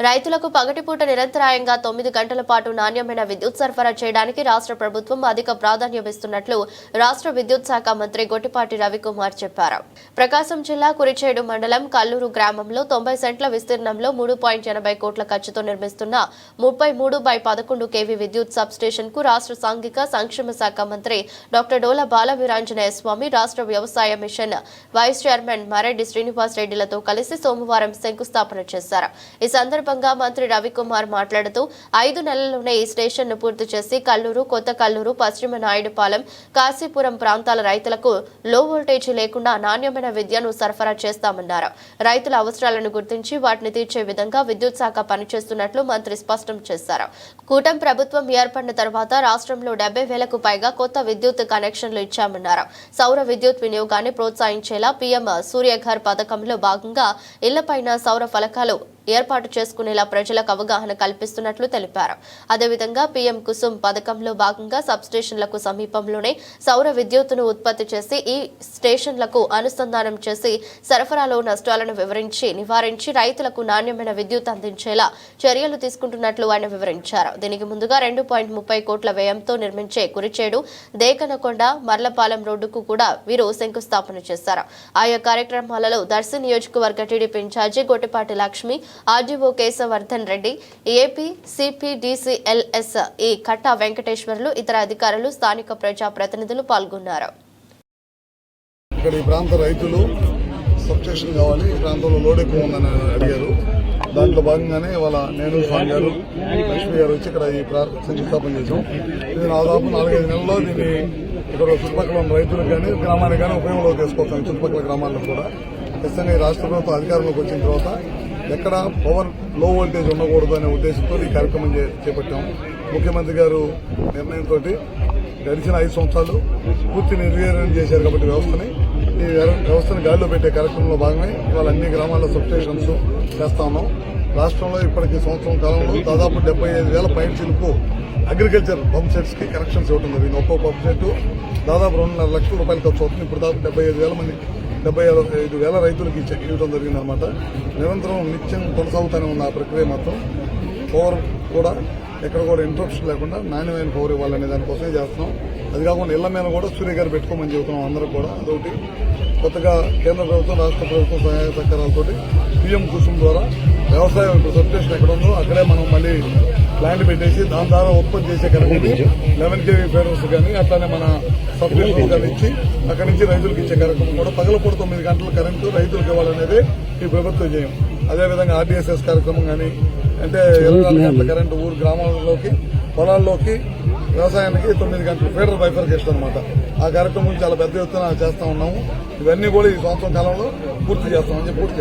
రైతులకు పగటిపూట నిరంతరాయంగా తొమ్మిది గంటల పాటు నాణ్యమైన విద్యుత్ సరఫరా చేయడానికి రాష్ట్ర ప్రభుత్వం అధిక ప్రాధాన్యమిస్తున్నట్లు రాష్ట్ర విద్యుత్ శాఖ మంత్రి గొట్టిపాటి రవికుమార్ చెప్పారు. ప్రకాశం జిల్లా కురిచేడు మండలం కల్లూరు గ్రామంలో తొంభై సెంట్ల విస్తీర్ణంలో మూడు పాయింట్ ఎనభై కోట్ల ఖర్చుతో నిర్మిస్తున్న ముప్పై మూడు బై పదకొండు కేవీ విద్యుత్ సబ్ స్టేషన్కు రాష్ట్ర సాంఘిక సంక్షేమ శాఖ మంత్రి డాక్టర్ డోల బాలవీరాంజనేయ స్వామి రాష్ట్ర వ్యవసాయ mission vice chairman Mareddy Srinivas రెడ్డిలతో కలిసి సోమవారం శంకుస్థాపన చేశారు. ఈ సందర్భంగా మంత్రి రవికుమార్ మాట్లాడుతూ ఐదు నెలల్లోనే ఈ స్టేషన్ను పూర్తి చేసి కల్లూరు కొత్త కల్లూరు పశ్చిమ నాయుడుపాలెం కాశీపురం ప్రాంతాల రైతులకు లో వోల్టేజ్ లేకుండా నాణ్యమైన విద్యను సరఫరా చేస్తామన్నారు. రైతుల అవసరాలను గుర్తించి వాటిని తీర్చే విధంగా విద్యుత్ శాఖ పనిచేస్తున్నట్లు మంత్రి స్పష్టం చేశారు. కూటమి ప్రభుత్వం ఏర్పడిన తర్వాత రాష్ట్రంలో డెబ్బై వేలకు పైగా కొత్త విద్యుత్ కనెక్షన్లు ఇచ్చామన్నారు. సౌర విద్యుత్ వినియోగాన్ని ప్రోత్సహించేలా పీఎం సూర్యఘర్ పథకంలో భాగంగా ఇళ్ళపైన సౌర ఫలకాలు ఏర్పాటు చేసుకునేలా ప్రజలకు అవగాహన కల్పిస్తున్నట్లు తెలిపారు. అదేవిధంగా పీఎం కుసుమ్ పథకంలో భాగంగా సబ్ స్టేషన్లకు సమీపంలోనే సౌర విద్యుత్తును ఉత్పత్తి చేసి ఈ స్టేషన్లకు అనుసంధానం చేసి సరఫరాలో నష్టాలను వివరించి నివారించి రైతులకు నాణ్యమైన విద్యుత్ అందించేలా చర్యలు తీసుకుంటున్నట్లు ఆయన వివరించారు. దీనికి ముందుగా రెండు పాయింట్ ముప్పై కోట్ల వ్యయంతో నిర్మించే కురిచేడు దేకనకొండ మర్లపాలెం రోడ్డుకు కూడా వీరు శంకుస్థాపన చేశారు. ఆయా కార్యక్రమాలలో దర్శి నియోజకవర్గ TDP incharge Gottipati Lakshmi RDO Keshavardhan Reddy AP CPDCL S E Katta Venkateswarlu ఇతర అధికారులు స్థానిక ప్రజాప్రతినిధులు పాల్గొన్నారు. ఇక్కడ ఈ ప్రాంత రైతులు సబ్స్టేషన్ కావాలి ఈ ప్రాంతంలో లోడ్ ఎక్కువ ఉందని అడిగారు. దాంట్లో భాగంగానే ఇవాళ నేను స్వామి గారు లక్ష్మి గారు వచ్చి ఇక్కడ ఈ శంకుస్థాపన చేసాం ఇది దాదాపు నాలుగైదు నెలల్లో దీన్ని ఇక్కడ చుట్టుపక్కల ఉన్న రైతులకు కానీ గ్రామానికి కానీ ఉపయోగంలో తీసుకొస్తాం చుట్టుపక్కల గ్రామాలకు కూడా. ఖచ్చితంగా ఈ రాష్ట్ర ప్రభుత్వం అధికారంలోకి వచ్చిన తర్వాత ఎక్కడ పవర్లో వోల్టేజ్ ఉండకూడదు అనే ఉద్దేశంతో ఈ కార్యక్రమం చేపట్టాం. ముఖ్యమంత్రి గారు నిర్ణయంతో గడిచిన ఐదు సంవత్సరాలు పూర్తి నిర్వీర్యం చేశారు కాబట్టి వ్యవస్థని. ఈ వ్యవస్థను గాలిలో పెట్టే కార్యక్రమంలో భాగమే ఇవాళ అన్ని గ్రామాల్లో సబ్స్టేషన్స్ చేస్తా ఉన్నాం. రాష్ట్రంలో ఇప్పటికి సంవత్సరం కాలంలో దాదాపు డెబ్బై ఐదు వేల పైన్సీలకు అగ్రికల్చర్ పంప్ సెట్స్కి కనెక్షన్స్ ఇవ్వడం జరిగింది. ఒక్కో పంప్ సెట్ దాదాపు రెండున్నర లక్షల రూపాయలు ఖర్చు అవుతుంది. ఇప్పుడు దాదాపు డెబ్బై ఐదు వేల మంది డెబ్బై ఐదు వేల రైతులకు ఇచ్చే ఇవ్వడం జరిగింది అనమాట నిరంతరం నిత్యం కొనసాగుతూనే ఉంది ఆ ప్రక్రియ మాత్రం పవర్ కూడా ఎక్కడ కూడా ఇంట్రప్షన్ లేకుండా నాణ్యమైన పవర్ ఇవ్వాలనే దానికోసమే చేస్తున్నాం. అది కాకుండా ఇళ్ళ మీద కూడా సూర్య గారు పెట్టుకోమని చెబుతున్నాం అందరూ కూడా. అదొకటి. కొత్తగా కేంద్ర ప్రభుత్వం రాష్ట్ర ప్రభుత్వం సహాయ సహకారాలతోటి పీఎం కుసుమ్ ద్వారా వ్యవసాయం ఇప్పుడు సబ్స్టేషన్ ఎక్కడ ఉందో అక్కడే మనం మళ్ళీ ప్లాంట్ పెట్టేసి దాని ద్వారా ఉత్పత్తి చేసే కరెంట్ లెవెన్ కేవీ ఫేరర్స్ కానీ అట్లానే మన సబ్స్టేషన్ కానీ ఇచ్చి అక్కడి నుంచి రైతులకు ఇచ్చే కార్యక్రమం కూడా పగలపూట తొమ్మిది గంటల కరెంటు రైతులకు ఇవ్వాలనేది ఈ ప్రభుత్వం చేయం. అదేవిధంగా ఆర్టీఎస్ఎస్ కార్యక్రమం కానీ అంటే ఇరవై నాలుగు గంటల కరెంటు ఊరు గ్రామాల్లోకి పొలాల్లోకి వ్యవసాయానికి తొమ్మిది గంటలు ఫీడర్ బైఫర్కేషన్ అనమాట ఆ కార్యక్రమం చాలా పెద్ద ఎత్తున చేస్తా ఉన్నాము. ఇవన్నీ కూడా ఈ సంవత్సరం కాలంలో పూర్తి చేస్తామని చెప్పి పూర్తి